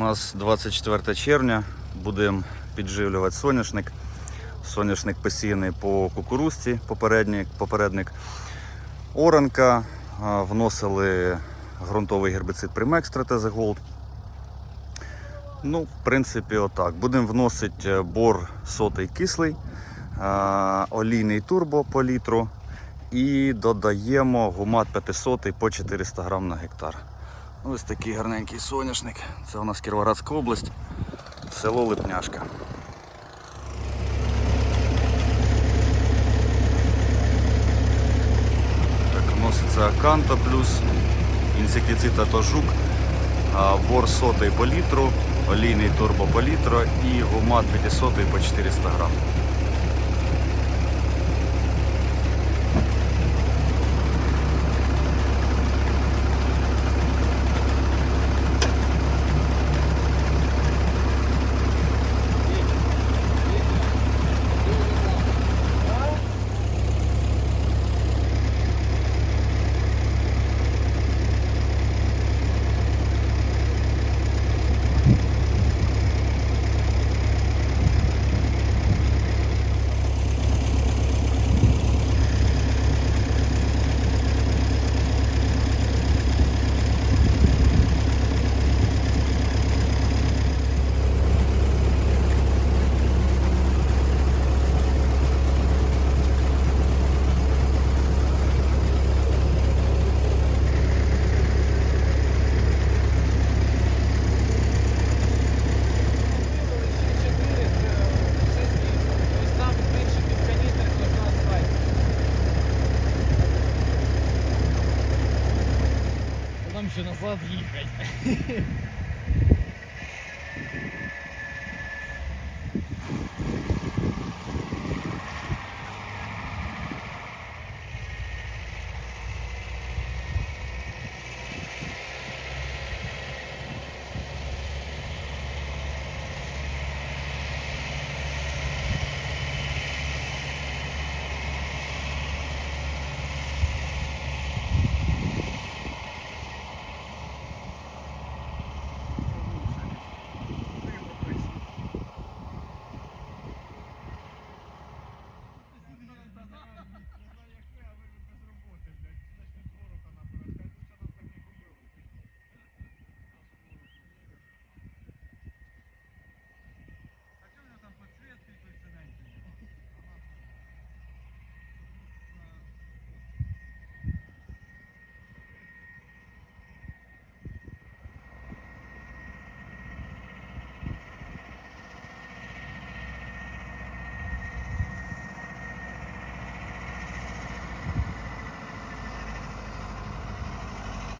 нас 24 червня. Будемо підживлювати соняшник. Соняшник посіяний по кукурузці, попередник. попередник. Оранка. Вносили ґрунтовий гербіцид TZ Gold. Ну, в принципі, отак. Будемо вносити е, бор сотий кислий, олійний турбо по літру і додаємо гумат 500 по 400 грам на гектар. Ось такий гарненький соняшник. Це у нас Кіровоградська область, село Липняшка. Так, вноситься аканта плюс інсектицид Атожук, а, бор сотий по літру, олійний турбо по літру і гумат 500 по 400 грам. Trzeba zjechać.